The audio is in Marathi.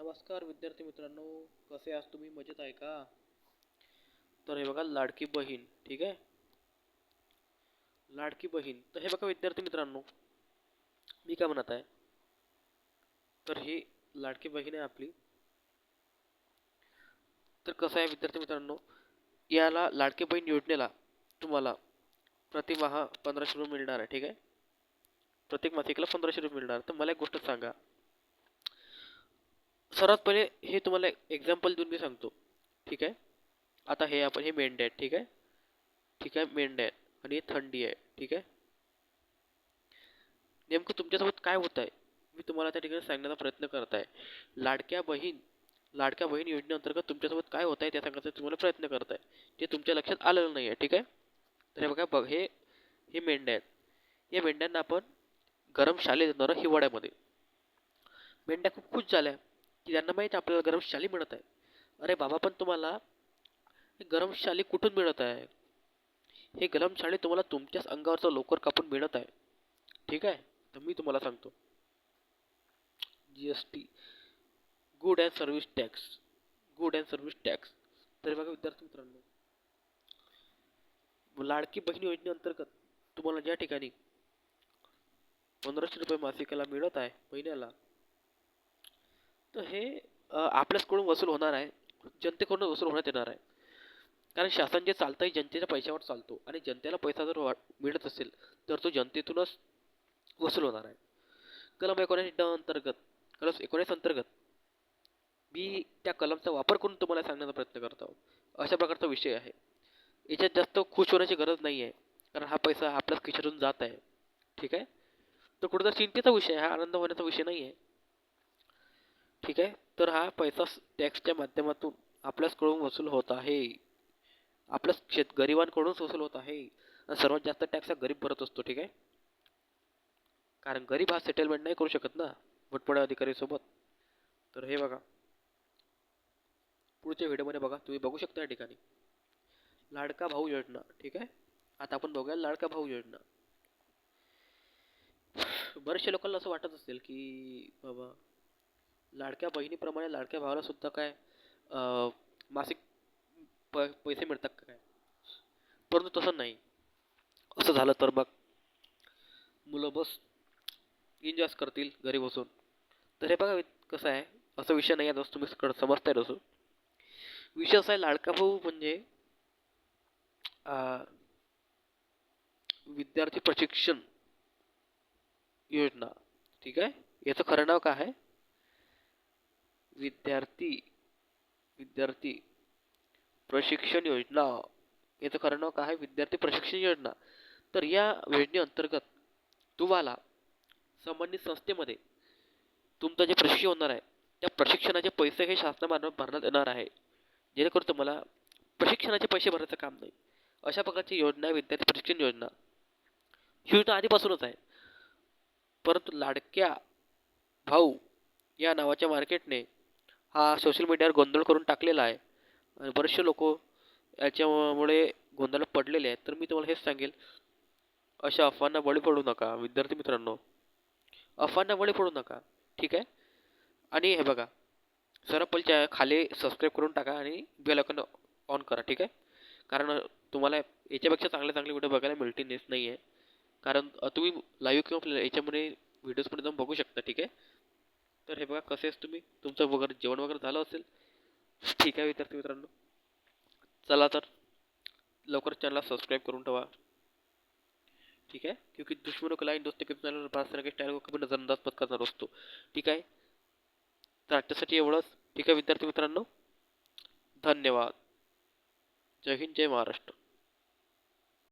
नमस्कार विद्यार्थी मित्रांनो कसे आहात तुम्ही? मजेत आहे का? तर हे बघा लाडकी बहीण ठीक आहे? लाडकी बहीण. तर हे बघा विद्यार्थी मित्रांनो मी काय म्हणत आहे? तर ही लाडकी बहीण आहे आपली. तर कसं आहे विद्यार्थी मित्रांनो याला लाडकी बहीण योजनेला तुम्हाला प्रतिमाह पंधराशे रुपये मिळणार आहे ठीक आहे? प्रत्येक मासिकला पंधराशे रुपये मिळणार. तर मला एक गोष्ट सांगा सर्वात पहिले हे तुम्हाला एक्झाम्पल देऊन मी सांगतो. ठीक आहे? आता हे आपण हे मेंढ्या आहेत ठीक आहे? ठीक आहे मेंढ्या आहेत आणि हे थंडी आहे ठीक आहे? नेमकं तुमच्यासोबत काय होत आहे? मी तुम्हाला त्या ठिकाणी सांगण्याचा प्रयत्न करत आहे. लाडक्या बहीण लाडक्या बहीण योजनेअंतर्गत तुमच्यासोबत काय होत आहे त्या सांगण्याचा तुम्हाला प्रयत्न करत आहे. ते तुमच्या लक्षात आलेलं नाही आहे ठीक आहे? तर हे बघा बघ हे हे मेंढ्या आहेत. या मेंढ्यांना आपण गरम शाले देणार हिवाळ्यामध्ये. मेंढ्या खूप खुश झाल्या. की त्यांना माहीत आहे आपल्याला गरम शाली मिळत आहे. अरे बाबा पण तुम्हाला हे गरम शाली कुठून मिळत आहे? हे गरम शाली तुम्हाला तुमच्याच अंगावरचं लोकर कापून मिळत आहे. ठीक आहे? तर मी तुम्हाला सांगतो. G S T good and service tax good and service tax तर बघा विद्यार्थी मित्रांनो लाडकी बहीण योजनेअंतर्गत तुम्हाला ज्या ठिकाणी पंधराशे रुपये मासिकाला मिळत आहे महिन्याला तर हे आपल्याचकडून वसूल होणार आहे. जनतेकडून वसूल होण्यात येणार आहे. कारण शासन जे चालतं आहे जनतेच्या पैशावर चालतो. आणि जनतेला पैसा जर वा मिळत असेल तर तो जनतेतूनच वसूल होणार आहे. कलम एकोणीस ड अंतर्गत कलम एकोणीस अंतर्गत मी त्या कलमचा वापर करून तुम्हाला सांगण्याचा प्रयत्न करत आहोत. अशा प्रकारचा विषय आहे. याच्यात जास्त खुश होण्याची गरज नाही आहे कारण हा पैसा आपल्याच खिशातून जात आहे. ठीक आहे? तर कुठेतरी चिंतेचा विषय हा आनंद होण्याचा विषय नाही आहे ठीक आहे? तर हा पैसा टॅक्सच्या माध्यमातून आपल्याचकडून वसूल होत आहे. आपल्याच शेत गरिबांकडूनच वसूल होत आहे. आणि सर्वात जास्त टॅक्स हा गरीब भरत असतो ठीक आहे? कारण गरीब हा सेटलमेंट नाही करू शकत ना मोठमोठ्या अधिकारीसोबत. तर हे बघा. पुढच्या व्हिडिओमध्ये बघा तुम्ही बघू शकता या ठिकाणी. लाडका भाऊ योजना ठीक आहे? आता आपण बघूया लाडका भाऊ योजना. बरेचशे लोकांना असं वाटत असेल की बाबा लाडक्या बहिणीप्रमाणे लाडक्या भावाला सुद्धा काय मासिक प पैसे मिळतात का काय? परंतु तसं नाही. असं झालं तर मग मुलं बस एन्जॉयच करतील घरी बसून. तर हे बघा कसं आहे असा विषय नाही आहे जसं तुम्ही सगळं समजताय तसं. विषय असा आहे लाडका भाऊ म्हणजे विद्यार्थी प्रशिक्षण योजना. ठीक आहे? याचं खरं नाव काय आहे? विद्यार्थी विद्यार्थी प्रशिक्षण योजना याचं खरं नाव काय आहे? विद्यार्थी प्रशिक्षण योजना. तर या योजनेअंतर्गत तुम्हाला संबंधित संस्थेमध्ये तुमचं जे प्रशिक्षण होणार आहे त्या प्रशिक्षणाचे पैसे हे शासनामार्फत भरण्यात येणार आहे. जेणेकरून तुम्हाला प्रशिक्षणाचे पैसे भरायचं काम नाही. अशा प्रकारची योजना आहे विद्यार्थी प्रशिक्षण योजना. ही योजना आधीपासूनच आहे. परंतु लाडक्या भाऊ या नावाच्या मार्केटने हा सोशल मीडियावर गोंधळ करून टाकलेला आहे. बरेचसे लोक याच्यामुळे गोंधळात पडलेले आहेत. तर मी तुम्हाला हेच सांगेल. अशा अफवांना बळी पडू नका विद्यार्थी मित्रांनो. अफवांना बळी पडू नका. ठीक आहे? आणि हे बघा सर्व पहिले खाली सबस्क्राईब करून टाका आणि बेल आयकॉन ऑन करा. ठीक आहे? कारण तुम्हाला याच्यापेक्षा चांगले चांगले व्हिडिओ बघायला मिळतीलच नाही आहे कारण तुम्ही लाईव्ह किंवा याच्यामध्ये व्हिडिओजमध्ये जाऊन बघू शकता. ठीक आहे? तर हे बघा कसे आहेस तुम्ही तुमचं वगैरे जेवण वगैरे झालं असेल ठीक आहे विद्यार्थी मित्रांनो. चला तर लवकर चॅनलला सबस्क्राईब करून ठेवा. ठीक है क्योंकि दुश्मनों को लाइन दोस्ती के चॅनल पास तरह स्टाईल नजरअंदाज पत्करणार करणार असतो ठीक आहे? तर आजच्यासाठी एवढंच. ठीक आहे विद्यार्थी मित्रांनो? धन्यवाद. जय हिंद जय महाराष्ट्र.